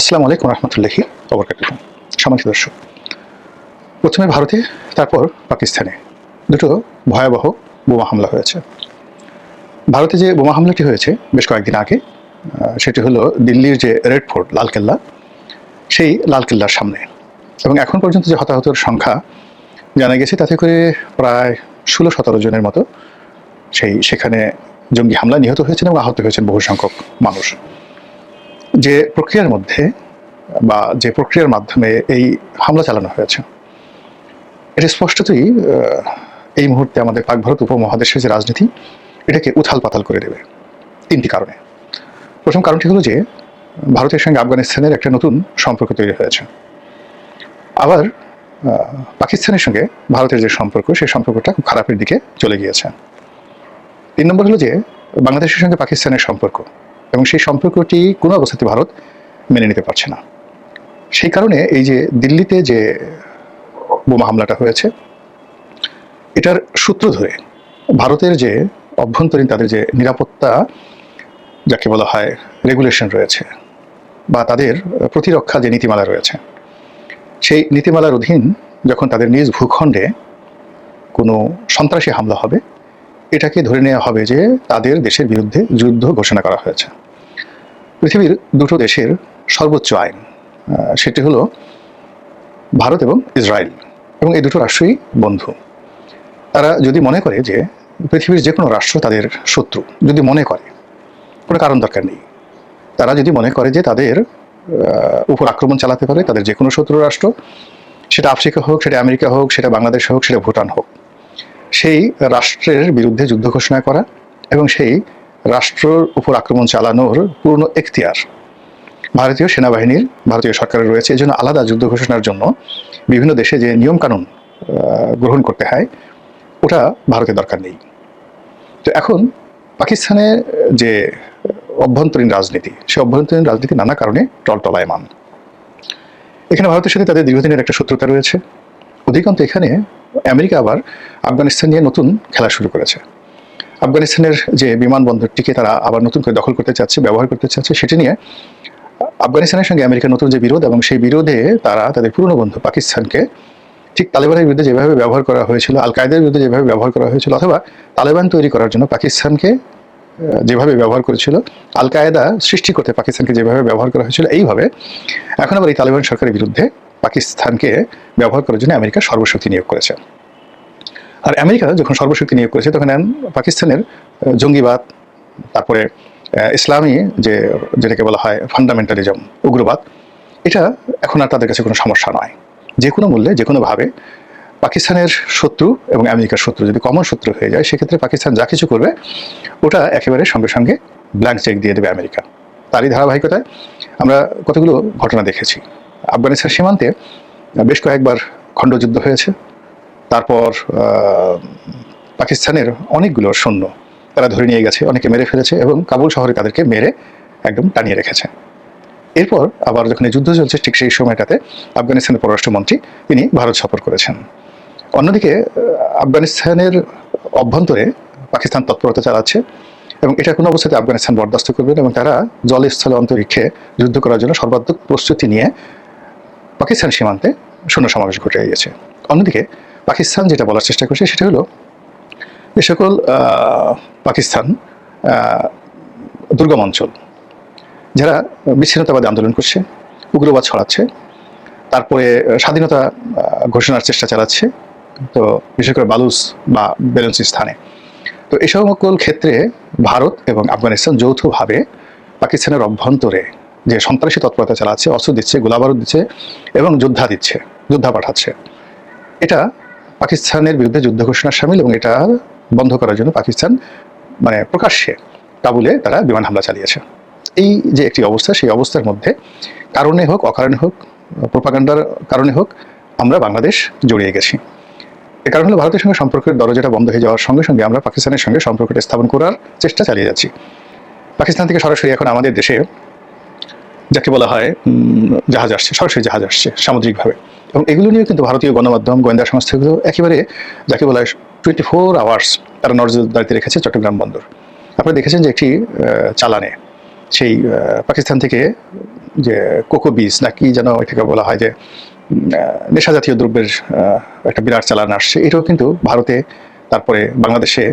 আসসালামু আলাইকুম রহমতুল্লাহি অবরকাত সম্মানিত দর্শক, প্রথমে ভারতে, তারপর পাকিস্তানে দুটো ভয়াবহ বোমা হামলা হয়েছে। ভারতে যে বোমা হামলাটি হয়েছে বেশ কয়েকদিন আগে সেটি হলো দিল্লির যে রেড ফোর্ট, লালকেল্লা, সেই লালকেল্লার সামনে। এবং এখন পর্যন্ত যে হতাহতের সংখ্যা জানা গেছে, তাতে করে প্রায় ষোলো সতেরো জনের মতো সেই, সেখানে জঙ্গি হামলা নিহত হয়েছেন এবং আহত হয়েছেন বহু সংখ্যক মানুষ। যে প্রক্রিয়ার মধ্যে বা যে প্রক্রিয়ার মাধ্যমে এই হামলা চালানো হয়েছে, এটা স্পষ্টতই এই মুহূর্তে আমাদের পাক ভারত উপমহাদেশের যে রাজনীতি, এটাকে উথাল পাতাল করে দেবে তিনটি কারণে। প্রথম কারণটি হলো যে, ভারতের সঙ্গে আফগানিস্তানের একটা নতুন সম্পর্ক তৈরি হয়েছে। আবার পাকিস্তানের সঙ্গে ভারতের যে সম্পর্ক, সেই সম্পর্কটা খুব খারাপের দিকে চলে গিয়েছে। তিন নম্বর হলো যে, বাংলাদেশের সঙ্গে পাকিস্তানের সম্পর্ক এবং সেই সম্পর্কটি কোনো অবস্থাতে ভারত মেনে নিতে পারছে না। সেই কারণে এই যে দিল্লিতে যে বোমা হামলাটা হয়েছে, এটার সূত্র ধরে ভারতের যে অভ্যন্তরীণ তাদের যে নিরাপত্তা, যাকে বলা হয় রেগুলেশন রয়েছে বা তাদের প্রতিরক্ষা যে নীতিমালা রয়েছে, সেই নীতিমালার অধীন যখন তাদের নিজ ভূখণ্ডে কোনো সন্ত্রাসী হামলা হবে এটাকে ধরে নেওয়া হবে যে তাদের দেশের বিরুদ্ধে যুদ্ধ ঘোষণা করা হয়েছে। পৃথিবীর দুটো দেশের সর্বোচ্চ আইন সেটি হলো ভারত এবং ইসরায়েল, এবং এই দুটো রাষ্ট্রই বন্ধু। তারা যদি মনে করে যে পৃথিবীর যে কোনো রাষ্ট্র তাদের শত্রু, যদি মনে করে, কোনো কারণ দরকার নেই, তারা যদি মনে করে যে তাদের উপর আক্রমণ চালাতে পারে, তাদের যে কোনো শত্রু রাষ্ট্র, সেটা আফ্রিকা হোক, সেটা আমেরিকা হোক, সেটা বাংলাদেশ হোক, সেটা ভুটান হোক সেই রাষ্ট্রের বিরুদ্ধে যুদ্ধ ঘোষণা করা এবং সেই রাষ্ট্রের উপর আক্রমণ চালানোর পূর্ণ এখতিয়ার। ভারতীয় সেনাবাহিনীর, ভারতীয় সরকারের রয়েছে এই জন্য আলাদা যুদ্ধ ঘোষণার জন্য বিভিন্ন দেশে যে নিয়মকানুন গ্রহণ করতে হয়, ওটা ভারতের দরকার নেই। তো এখন পাকিস্তানে যে অভ্যন্তরীণ রাজনীতি, সে অভ্যন্তরীণ রাজনীতি নানা কারণে টলটলায়মান। এখানে ভারতের সাথে তাদের দীর্ঘদিনের একটা শত্রুতা রয়েছে। অধিকান্ত এখানে আমেরিকা আবার আফগানিস্তান নিয়ে নতুন খেলা শুরু করেছে। আফগানিস্তানের যে বিমানবন্দরটিকে তারা আবার নতুন করে দখল করতে চাচ্ছে, ব্যবহার করতে চাচ্ছে, সেটি নিয়ে আফগানিস্তানের সঙ্গে আমেরিকার নতুন যে বিরোধ এবং সেই বিরোধে তারা তাদের পুরনো বন্ধু পাকিস্তানকে ঠিক তালেবানের বিরুদ্ধে যেভাবে ব্যবহার করা হয়েছিল আল কায়দার বিরুদ্ধে যেভাবে ব্যবহার করা হয়েছিল অথবা তালেবান তৈরি করার জন্য পাকিস্তানকে যেভাবে ব্যবহার করেছিল আল কায়দা সৃষ্টি করতে পাকিস্তানকে যেভাবে ব্যবহার করা হয়েছিল, এইভাবে এখন আবার এই তালেবান সরকারের বিরুদ্ধে পাকিস্তানকে ব্যবহার করার জন্য আমেরিকা সর্বশক্তি নিয়োগ করেছে। আর আমেরিকা যখন সর্বশক্তি নিয়োগ করেছে, তখন পাকিস্তানের জঙ্গিবাদ, তারপরে ইসলামী যে, যেটাকে বলা হয় ফান্ডামেন্টালিজম উগ্রবাদ, এটা এখন আর তাদের কাছে কোনো সমস্যা নয়। যে কোনো মূল্যে, যে কোনোভাবে পাকিস্তানের শত্রু এবং আমেরিকার শত্রু যদি কমন শত্রু হয়ে যায়, সেক্ষেত্রে পাকিস্তান যা কিছু করবে, ওটা একেবারে সঙ্গে সঙ্গে ব্ল্যাঙ্ক চেক দিয়ে দেবে আমেরিকা। তারই ধারাবাহিকতায় আমরা কতগুলো ঘটনা দেখেছি। আফগানিস্তান সীমান্তে বেশ কয়েকবার খণ্ডযুদ্ধ হয়েছে। তারপর পাকিস্তানের অনেকগুলো সৈন্য তারা ধরে নিয়ে গেছে, অনেকে মেরে ফেলেছে এবং কাবুল শহরে তাদেরকে মেরে একদম টানিয়ে রেখেছে। এরপর আবার যখন যুদ্ধ চলছে, ঠিক সেই সময়টাতে আফগানিস্তানের পররাষ্ট্রমন্ত্রী তিনি ভারত সফর করেছেন। অন্যদিকে আফগানিস্তানের অভ্যন্তরে পাকিস্তান তৎপরতা চালাচ্ছে এবং এটা কোনো অবস্থাতে আফগানিস্তান বরদাস্ত করবে এবং তারা জলে স্থলে অন্তরিক্ষে যুদ্ধ করার জন্য সর্বাত্মক প্রস্তুতি নিয়ে পাকিস্তান সীমান্তে সৈন্য সমাবেশ ঘটে গিয়েছে। অন্যদিকে পাকিস্তান যেটা বলার চেষ্টা করছে সেটা হলো, যে সকল পাকিস্তান দুর্গম অঞ্চল, যারা বিচ্ছিন্নতাবাদী আন্দোলন করছে, উগ্রবাদ ছড়াচ্ছে, তারপরে স্বাধীনতা ঘোষণার চেষ্টা চালাচ্ছে, তো বিশেষ করে বালুস বা বেলুন্সি স্থানে। তো এই সকল ক্ষেত্রে ভারত এবং আফগানিস্তান যৌথভাবে পাকিস্তানের অভ্যন্তরে যে সন্ত্রাসী তৎপরতা চালাচ্ছে অস্ত্র দিচ্ছে, গোলাবারুদ দিচ্ছে এবং যোদ্ধা দিচ্ছে, যোদ্ধা পাঠাচ্ছে। এটা পাকিস্তানের বিরুদ্ধে যুদ্ধ ঘোষণার সামিল এবং এটা বন্ধ করার জন্য পাকিস্তান মানে প্রকাশ্যে কাবুলে তারা বিমান হামলা চালিয়েছে। এই যে একটি অবস্থা, সেই অবস্থার মধ্যে কারণে হোক, অকারণে হোক, প্রোপাগান্ডার কারণে হোক, আমরা বাংলাদেশ জড়িয়ে গেছি। এ কারণ হলো ভারতের সঙ্গে সম্পর্কের দরজাটা বন্ধ হয়ে যাওয়ার সঙ্গে সঙ্গে আমরা পাকিস্তানের সঙ্গে সম্পর্কটা স্থাপন করার চেষ্টা চালিয়ে যাচ্ছি। পাকিস্তান থেকে সরাসরি এখন আমাদের দেশে যাকে বলা হয় জাহাজ আসছে, সরাসরি জাহাজ আসছে সামুদ্রিকভাবে। এবং এগুলো নিয়ে কিন্তু ভারতীয় গণমাধ্যম, গোয়েন্দা সংস্থাগুলো একেবারে যাকে বলা হয় টোয়েন্টি ফোর আওয়ার্স তারা নজরদারিতে রেখেছে চট্টগ্রাম বন্দর। আপনারা দেখেছেন যে একটি চালানে সেই পাকিস্তান থেকে যে কোকো বীজ না কি যেন এটাকে বলা হয় যে নেশা জাতীয় দ্রব্যের একটা বিরাট চালান আসছে। এটাও কিন্তু ভারতে তারপরে বাংলাদেশে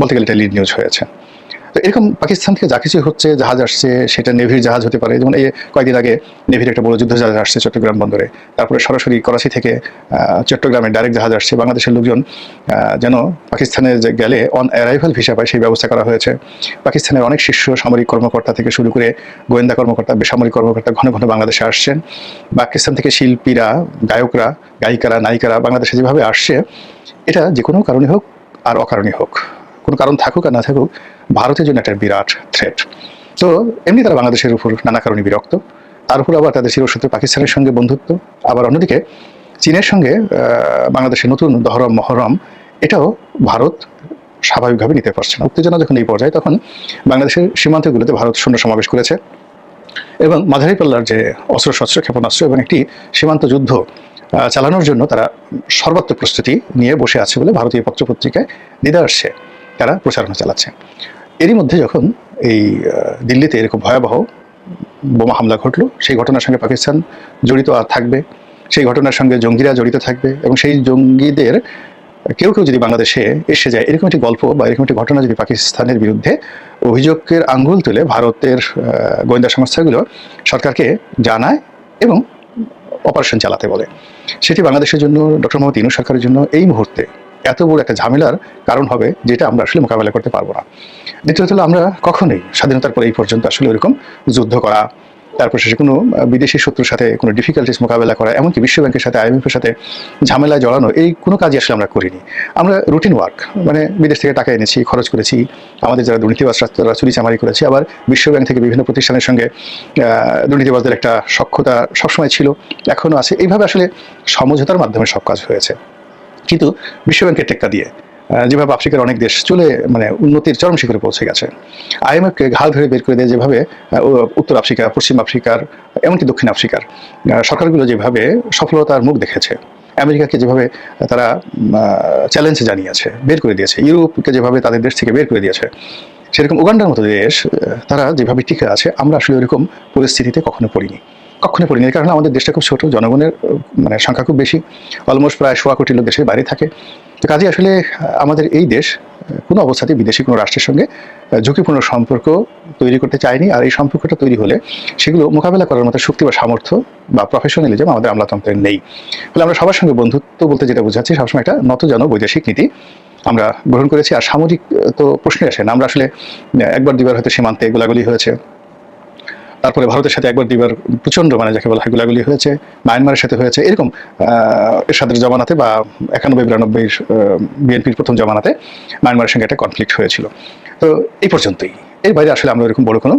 বলতে গেলে এটা লিড নিউজ হয়েছে। তো এরকম পাকিস্তান থেকে যা কিছু হচ্ছে, জাহাজ আসছে, সেটা নেভির জাহাজ হতে পারে। যেমন এই কয়েকদিন আগে নেভির একটা বড় যুদ্ধ জাহাজ আসছে চট্টগ্রাম বন্দরে। তারপরে সরাসরি করাচি থেকে চট্টগ্রামে ডাইরেক্ট জাহাজ আসছে। বাংলাদেশের লোকজন যেন পাকিস্তানে যে গেলে অন অ্যারাইভাল ভিসা পায়, সেই ব্যবস্থা করা হয়েছে। পাকিস্তানের অনেক শীর্ষ সামরিক কর্মকর্তা থেকে শুরু করে গোয়েন্দা কর্মকর্তা, বেসামরিক কর্মকর্তা ঘন ঘন বাংলাদেশে আসছেন। পাকিস্তান থেকে শিল্পীরা, গায়করা, গায়িকারা, নায়িকারা বাংলাদেশে যেভাবে আসছে, এটা যে কোনো কারণে হোক আর অকারণে হোক। কোনো কারণ থাকুক আর না থাকুক, ভারতের জন্য একটা বিরাট থ্রেট তো এমনি তারা বাংলাদেশের উপর নানা কারণে বিরক্ত। তার উপর আবার তাদের চিরশত্রু পাকিস্তানের সঙ্গে বন্ধুত্ব। আবার অন্যদিকে চীনের সঙ্গে বাংলাদেশের নতুন দহরম মহরম, এটাও ভারত স্বাভাবিকভাবে নিতে পারছে না। উত্তেজনা যখন এই পর্যায়ে, তখন বাংলাদেশের সীমান্তগুলোতে ভারত শূন্য সমাবেশ করেছে। এবং মাঝারি পাল্লার যে অস্ত্র শস্ত্র ক্ষেপণাস্ত্র এবং একটি সীমান্ত যুদ্ধ চালানোর জন্য তারা সর্বাত্মক প্রস্তুতি নিয়ে বসে আছে বলে ভারতীয় পত্রপত্রিকায় দিদা আসছে। তারা প্রচারণা চালাচ্ছে। এরই মধ্যে যখন এই দিল্লিতে এরকম ভয়াবহ বোমা হামলা ঘটলো, সেই ঘটনার সঙ্গে পাকিস্তান জড়িত থাকবে, সেই ঘটনার সঙ্গে জঙ্গিরা জড়িত থাকবে এবং সেই জঙ্গিদের, কেউ কেউ যদি বাংলাদেশে এসে যায়, এরকম একটি গল্প বা এরকম একটি ঘটনা যদি পাকিস্তানের বিরুদ্ধে অভিযোগের আঙ্গুল তুলে ভারতের গোয়েন্দা সংস্থাগুলো সরকারকে জানায় এবং অপারেশন চালাতে বলে। সেটি বাংলাদেশের জন্য, ডক্টর মোহাম্মদ ইনু সরকারের জন্য এই মুহূর্তে এত বড় একটা ঝামেলার কারণ হবে যেটা আমরা আসলে মোকাবেলা করতে পারব না। দ্বিতীয়ত হলো আমরা কখনোই স্বাধীনতার পরে এই পর্যন্ত আসলে ওরকম যুদ্ধ করা তারপর শেষে কোনো বিদেশি শত্রুর সাথে কোনো ডিফিকাল্টিস মোকাবেলা করা এমনকি বিশ্বব্যাংকের সাথে আইএমএফের সাথে ঝামেলায় জড়ানো এই কোনো কাজই আসলে আমরা করিনি। আমরা রুটিন ওয়ার্ক মানে বিদেশ থেকে টাকা এনেছি খরচ করেছি আমাদের যারা দুর্নীতিবাজ তারা চুরি চামারি করেছি আবার বিশ্বব্যাংক থেকে বিভিন্ন প্রতিষ্ঠানের সঙ্গে আহ, দুর্নীতিবাজদের একটা সক্ষতা সবসময় ছিল এখনও আছে। এইভাবে আসলে সমঝোতার মাধ্যমে সব কাজ হয়েছে। কিন্তু বিশ্বব্যাংকের টেক্কা দিয়ে যেভাবে আফ্রিকার অনেক দেশ চলে মানে উন্নতির চরম শিখরে পৌঁছে গেছে। আইএমএফকে ঘাল ধরে বের করে দেয় যেভাবে উত্তর আফ্রিকা, পশ্চিম আফ্রিকার, এমনকি দক্ষিণ আফ্রিকার। সরকারগুলো যেভাবে সফলতার মুখ দেখেছে, আমেরিকাকে যেভাবে তারা চ্যালেঞ্জ জানিয়েছে, বের করে দিয়েছে, ইউরোপকে যেভাবে তাদের দেশ থেকে বের করে দিয়েছে, সেরকম উগান্ডার মতো দেশ তারা যেভাবে টিকে আছে, আমরা আসলে ওইরকম পরিস্থিতিতে কখনো পড়িনি। কখনো পড়িনি। কারণ আমাদের দেশটা খুব ছোট, জনগণের মানে সংখ্যা খুব বেশি। অলমোস্ট প্রায় সোয়া কোটি লোক দেশের বাইরে থাকে। তো কাজে আসলে আমাদের এই দেশ কোনো অবস্থাতেই বিদেশি, কোনো রাষ্ট্রের সঙ্গে ঝুঁকিপূর্ণ সম্পর্ক তৈরি করতে চায়নি। আর এই সম্পর্কটা তৈরি হলে সেগুলো মোকাবেলা করার মতো শক্তি বা সামর্থ্য বা প্রফেশনালিজম আমাদের আমলাতন্ত্রের নেই। ফলে আমরা সবার সঙ্গে বন্ধুত্ব বলতে যেটা বোঝাচ্ছি, সবসময় একটা নতজন বৈদেশিক নীতি আমরা গ্রহণ করেছি। আর সামরিক তো প্রশ্নে আসে না। আমরা আসলে একবার দুবার হয়তো সীমান্তে গোলাগুলি হয়েছে। তারপরে ভারতের সাথে একবার দুইবার প্রচণ্ড মানে যাকে বলা হয় গুলাগুলি হয়েছে, মায়ানমারের সাথে হয়েছে, এরকম এর এরশাদের জমানাতে বা একানব্বই বিরানব্বই বিএনপির প্রথম জমানাতে মায়ানমারের সঙ্গে একটা কনফ্লিক্ট হয়েছিল। তো এই পর্যন্তই। এর বাইরে আসলে আমরা এরকম বড় কোনো